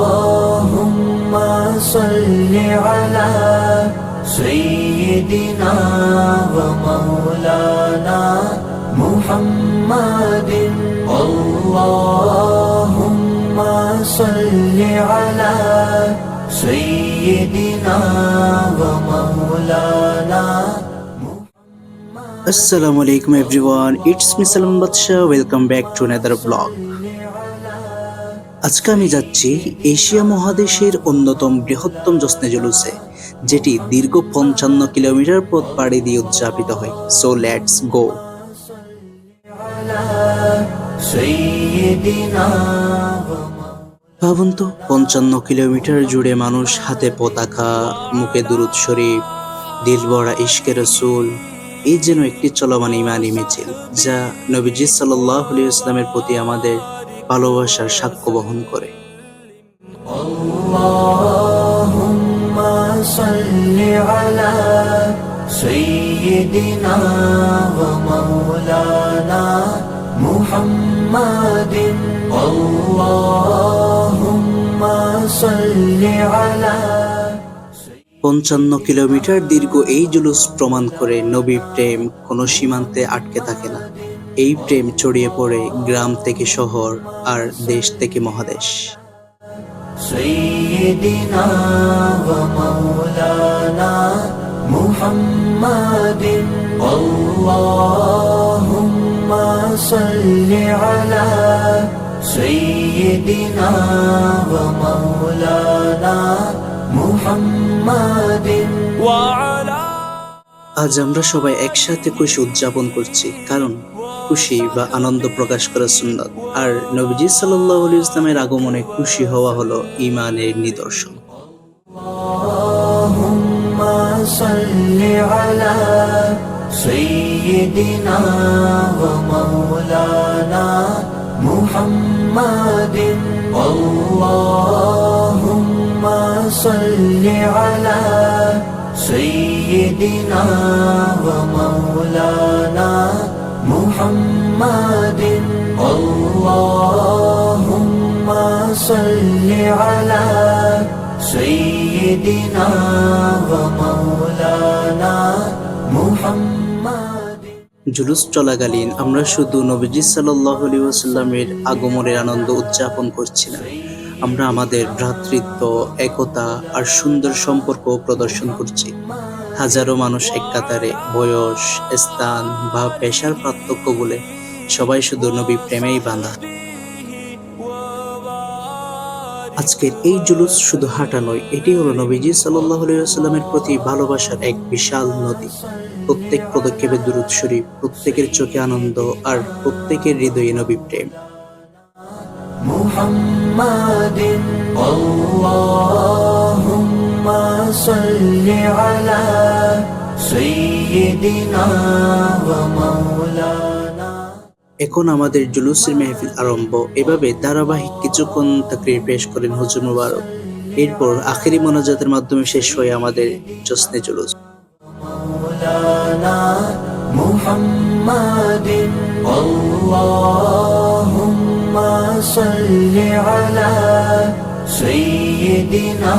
اللهم صل على سيدنا ومولانا محمد اللهم صل على سيدنا ومولانا আসসালামু আলাইকুম everyone it's me Salman Badshah welcome back to another blog আজকে আমি যাচ্ছি এশিয়া মহাদেশের অন্যতম বৃহত্তম জলুসে, যেটি দীর্ঘ পঞ্চান্ন কিলোমিটার পথ পাড়ি দিয়ে উদযাপিত হয়। সো লেটস গো ভাবুন তো, পঞ্চান্ন কিলোমিটার জুড়ে মানুষ হাতে পতাকা, মুখে দুরুদ শরীফ দিলবড়া ইশকে রসুল এই যেন একটি চলমান ইমানি মিছিল, যা নবীজি সাল্লাহ ইসলামের প্রতি আমাদের ভালোবাসার সাক্ষ্য বহন করে اللهم صل على سيدنا ومولانا محمد اللهم صل على পঞ্চান্ন কিলোমিটার দীর্ঘ এই জুলুস প্রমাণ করে নবী প্রেম কোনো সীমান্তে আটকে থাকে না এই প্রেম ছড়িয়ে পড়ে গ্রাম থেকে শহর আর দেশ থেকে মহাদেশ سيدنا ومولانا محمد اللهم صل على سيدنا ومولانا محمد وعلى আজ আমরা সবাই একসাথে খুশি উদযাপন করছি কারণ খুশি বা আনন্দ প্রকাশ করা সুন্নত আর নবীজি সাল্লাহ ইসলামের আগমনে খুশি হওয়া হলো ইমানের নিদর্শন اللهم صل على سيدنا ومولانا محمد اللهم صل على سيدنا ومولانا محمد اللهم صل على سيدنا ومولانا محمد জুলুস চলাকালীন আমরা শুধু নবীজি সাল্লাহ ওসাল্লামের আগমনের আনন্দ উদযাপন করছি না আমরা আমাদের ভ্রাতৃত্ব একতা আর সুন্দর সম্পর্ক প্রদর্শন করছি হাজারো মানুষ এক কাতারে বয়স স্থান বা পেশার পার্থক্য বলে সবাই শুধু নবী প্রেমেই বাঁধা আজকের এই জুলুস শুধু হাঁটা নয় এটি হলো নবীজি সাল্লাহ সাল্লামের প্রতি ভালোবাসার এক বিশাল নদী প্রত্যেক পদক্ষেপে দুরুদ শরীফ প্রত্যেকের চোখে আনন্দ আর প্রত্যেকের হৃদয়ে নবী প্রেম محمد اللهم صل على سيدنا ومولانا এখন আমাদের জুলুসের মেহফিল আরম্ভ এভাবে ধারাবাহিক কিছুক্ষণ তাকরির পেশ করেন হুজুর মুবারক এরপর আখেরি মোনাজাতের মাধ্যমে শেষ হয় আমাদের জশ্নে জুলুস مولانا محمد اللهم صل على سيدنا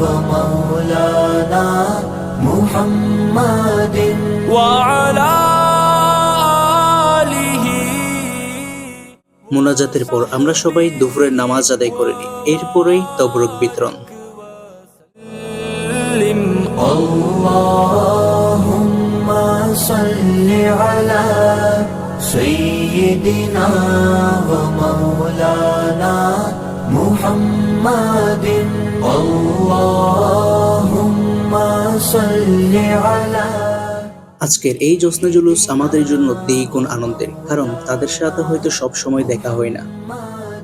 ومولانا محمد وعلى آله মোনাজাতের পর আমরা সবাই দুপুরের নামাজ আদায় করে নিই এরপরেই তবরক বিতরণ اللهم صل على سيدنا আজকের এই জশ্নে জুলুস আমাদের জন্য দ্বিগুণ আনন্দের, কারণ তাদের সাথে হয়তো সব সময় দেখা হয় না।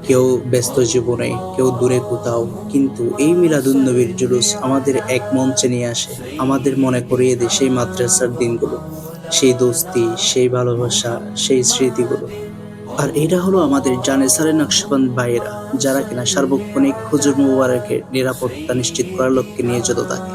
কেউ ব্যস্ত জীবনে, কেউ দূরে কোথাও, কিন্তু এই মিলাদুন নবীর জুলুস আমাদের এক মঞ্চে নিয়ে আসে, আমাদের মনে করিয়ে দেয় সেই মাদ্রাসার দিনগুলো, সেই দোস্তি, সেই ভালোবাসা, সেই স্মৃতিগুলো। আর এটা হলো আমাদের জানেসারে নকশবন্দ ভাইয়েরা, যারা কিনা সার্বক্ষণিক হুজুর মুবারকের নিরাপত্তা নিশ্চিত করার লক্ষ্যে নিয়োজিত থাকে।